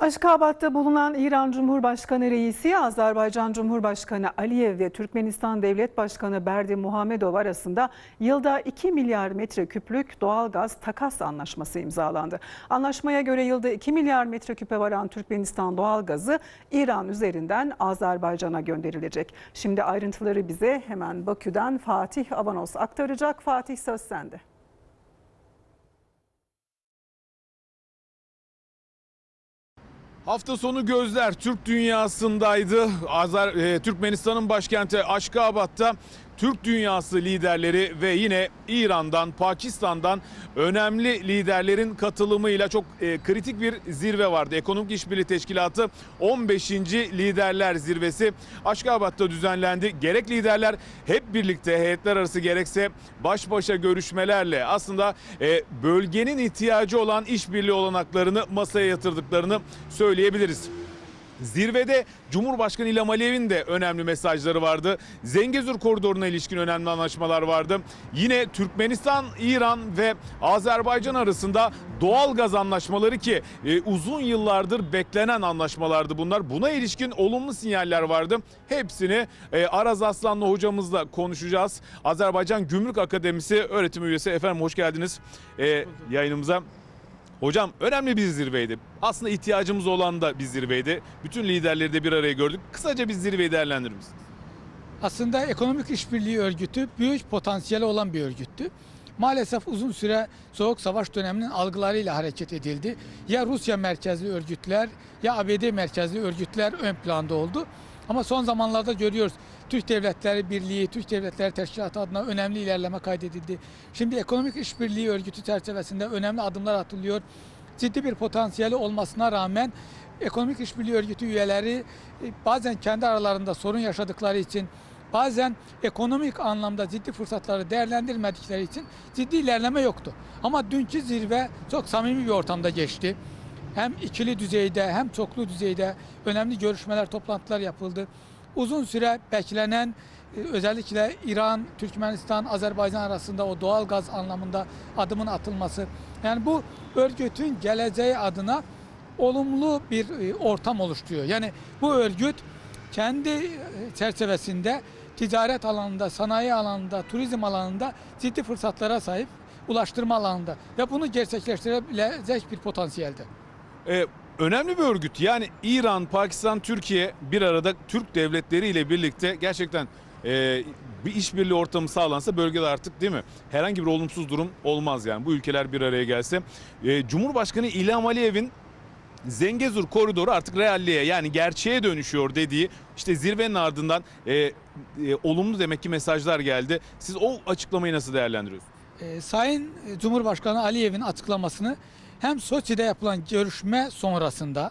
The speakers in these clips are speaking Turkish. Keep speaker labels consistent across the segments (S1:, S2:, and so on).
S1: Aşkabat'ta bulunan İran Cumhurbaşkanı Reisi, Azerbaycan Cumhurbaşkanı Aliyev ve Türkmenistan Devlet Başkanı Berdi Muhamedov arasında yılda 2 milyar metreküplük doğalgaz takas anlaşması imzalandı. Anlaşmaya göre yılda 2 milyar metreküpe varan Türkmenistan doğalgazı İran üzerinden Azerbaycan'a gönderilecek. Şimdi ayrıntıları bize hemen Bakü'den Fatih Avanos aktaracak. Fatih söz sende.
S2: Hafta sonu gözler Türk dünyasındaydı. Azer, e, Türkmenistan'ın başkenti Aşkabat'ta Türk dünyası liderleri ve yine İran'dan, Pakistan'dan önemli liderlerin katılımıyla çok e, kritik bir zirve vardı. Ekonomik İşbirliği Teşkilatı 15. Liderler Zirvesi Aşkabat'ta düzenlendi. Gerek liderler hep birlikte heyetler arası gerekse baş başa görüşmelerle aslında e, bölgenin ihtiyacı olan işbirliği olanaklarını masaya yatırdıklarını söyleyebiliriz. Zirvede Cumhurbaşkanı İlham Aliyev'in de önemli mesajları vardı. Zengezur koridoruna ilişkin önemli anlaşmalar vardı. Yine Türkmenistan, İran ve Azerbaycan arasında doğal gaz anlaşmaları ki e, uzun yıllardır beklenen anlaşmalardı bunlar. Buna ilişkin olumlu sinyaller vardı. Hepsini e, Araz Aslanlı hocamızla konuşacağız. Azerbaycan Gümrük Akademisi öğretim üyesi efendim hoş geldiniz e, yayınımıza. Hocam önemli bir zirveydi. Aslında ihtiyacımız olan da bir zirveydi. Bütün liderleri de bir araya gördük. Kısaca bir zirveyi değerlendirir misiniz?
S3: Aslında ekonomik işbirliği örgütü büyük potansiyeli olan bir örgüttü. Maalesef uzun süre Soğuk Savaş döneminin algılarıyla hareket edildi. Ya Rusya merkezli örgütler ya ABD merkezli örgütler ön planda oldu. Ama son zamanlarda görüyoruz Türk Devletleri Birliği, Türk Devletleri Teşkilatı adına önemli ilerleme kaydedildi. Şimdi ekonomik işbirliği örgütü çerçevesinde önemli adımlar atılıyor. Ciddi bir potansiyeli olmasına rağmen ekonomik işbirliği örgütü üyeleri e, bazen kendi aralarında sorun yaşadıkları için bazen ekonomik anlamda ciddi fırsatları değerlendirmedikleri için ciddi ilerleme yoktu. Ama dünkü zirve çok samimi bir ortamda geçti. Hem ikili düzeyde hem çoklu düzeyde önemli görüşmeler, toplantılar yapıldı. Uzun süre beklenen e, özellikle İran, Türkmenistan, Azerbaycan arasında o doğal gaz anlamında adımın atılması. Yani bu örgütün geleceği adına olumlu bir e, ortam oluşturuyor. Yani bu örgüt kendi e, çerçevesinde ticaret alanında, sanayi alanında, turizm alanında ciddi fırsatlara sahip ulaştırma alanında ve bunu gerçekleştirebilecek bir potansiyelde.
S2: Ee, önemli bir örgüt. Yani İran, Pakistan, Türkiye bir arada Türk devletleriyle birlikte gerçekten e, bir işbirliği ortamı sağlansa bölgede artık değil mi? Herhangi bir olumsuz durum olmaz yani. Bu ülkeler bir araya gelse. E, Cumhurbaşkanı İlham Aliyev'in Zengezur koridoru artık realliğe yani gerçeğe dönüşüyor dediği işte zirvenin ardından e, e, olumlu demek ki mesajlar geldi. Siz o açıklamayı nasıl değerlendiriyorsunuz?
S3: Ee, Sayın Cumhurbaşkanı Aliyev'in açıklamasını hem Soçi'de yapılan görüşme sonrasında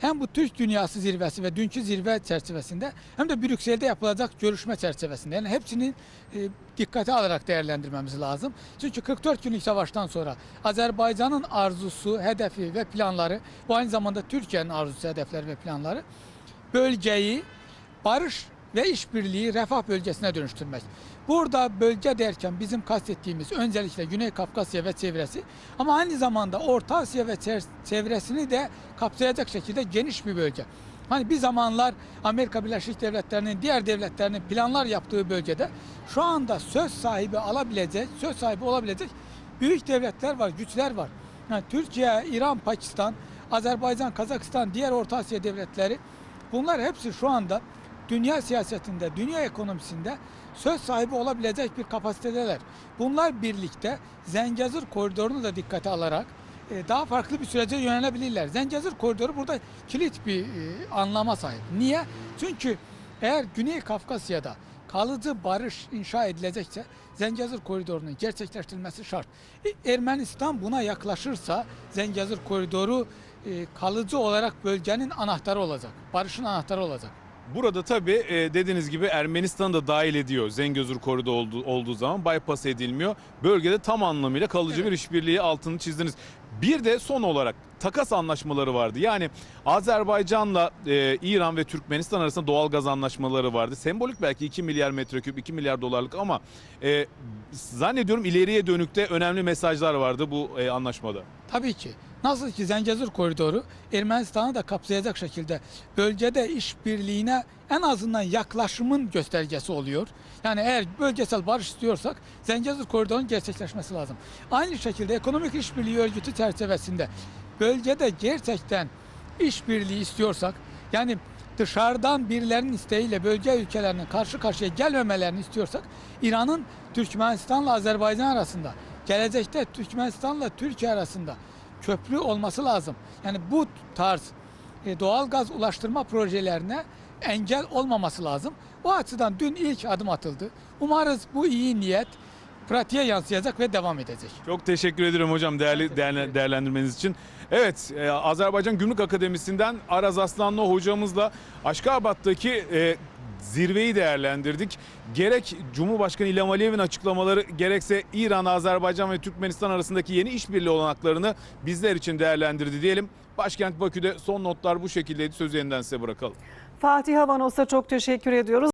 S3: hem bu Türk Dünyası zirvesi ve dünkü zirve çerçevesinde hem de Brüksel'de yapılacak görüşme çerçevesinde yani hepsini e, dikkate alarak değerlendirmemiz lazım. Çünkü 44 günlük savaştan sonra Azerbaycan'ın arzusu, hedefi ve planları bu aynı zamanda Türkiye'nin arzusu, hedefleri ve planları bölgeyi barış ve işbirliği refah bölgesine dönüştürmek. Burada bölge derken bizim kastettiğimiz öncelikle Güney Kafkasya ve çevresi ama aynı zamanda Orta Asya ve çevresini de kapsayacak şekilde geniş bir bölge. Hani bir zamanlar Amerika Birleşik Devletleri'nin diğer devletlerinin planlar yaptığı bölgede şu anda söz sahibi alabilecek, söz sahibi olabilecek büyük devletler var, güçler var. Yani Türkiye, İran, Pakistan, Azerbaycan, Kazakistan, diğer Orta Asya devletleri bunlar hepsi şu anda dünya siyasetinde, dünya ekonomisinde söz sahibi olabilecek bir kapasitedeler. Bunlar birlikte Zengezur koridorunu da dikkate alarak e, daha farklı bir sürece yönelebilirler. Zengezur koridoru burada kilit bir e, anlama sahip. Niye? Çünkü eğer Güney Kafkasya'da kalıcı barış inşa edilecekse Zengezur koridorunun gerçekleştirilmesi şart. E, Ermenistan buna yaklaşırsa Zengezur koridoru kalıcı olarak bölgenin anahtarı olacak. Barışın anahtarı olacak.
S2: Burada tabii e, dediğiniz gibi Ermenistan da dahil ediyor. Zengezur koridoru olduğu, olduğu zaman bypass edilmiyor. Bölgede tam anlamıyla kalıcı
S3: Evet.
S2: bir işbirliği altını çizdiniz. Bir de son olarak takas anlaşmaları vardı. Yani Azerbaycan'la e, İran ve Türkmenistan arasında doğal gaz anlaşmaları vardı. Sembolik belki 2 milyar metreküp, 2 milyar dolarlık ama e, zannediyorum ileriye dönükte önemli mesajlar vardı bu e, anlaşmada.
S3: Tabii ki. Nasıl ki Zengezur koridoru Ermenistan'ı da kapsayacak şekilde bölgede işbirliğine en azından yaklaşımın göstergesi oluyor. Yani eğer bölgesel barış istiyorsak Zengezur koridorunun gerçekleşmesi lazım. Aynı şekilde ekonomik işbirliği örgütü çerçevesinde bölgede gerçekten işbirliği istiyorsak yani dışarıdan birilerinin isteğiyle bölge ülkelerinin karşı karşıya gelmemelerini istiyorsak İran'ın Türkmenistan'la Azerbaycan arasında gelecekte Türkmenistan'la Türkiye arasında köprü olması lazım. Yani bu tarz e, doğal gaz ulaştırma projelerine engel olmaması lazım. O açıdan dün ilk adım atıldı. Umarız bu iyi niyet pratiğe yansıyacak ve devam edecek.
S2: Çok teşekkür ederim hocam değerli değerle- değerlendirmeniz için. Evet, e, Azerbaycan Gümrük Akademisi'nden Araz Aslanlı hocamızla Aşkabat'taki e, zirveyi değerlendirdik. Gerek Cumhurbaşkanı İlham Aliyev'in açıklamaları gerekse İran, Azerbaycan ve Türkmenistan arasındaki yeni işbirliği olanaklarını bizler için değerlendirdi diyelim. Başkent Bakü'de son notlar bu şekildeydi. Sözü yeniden size bırakalım.
S1: Fatih Havanos'a çok teşekkür ediyoruz.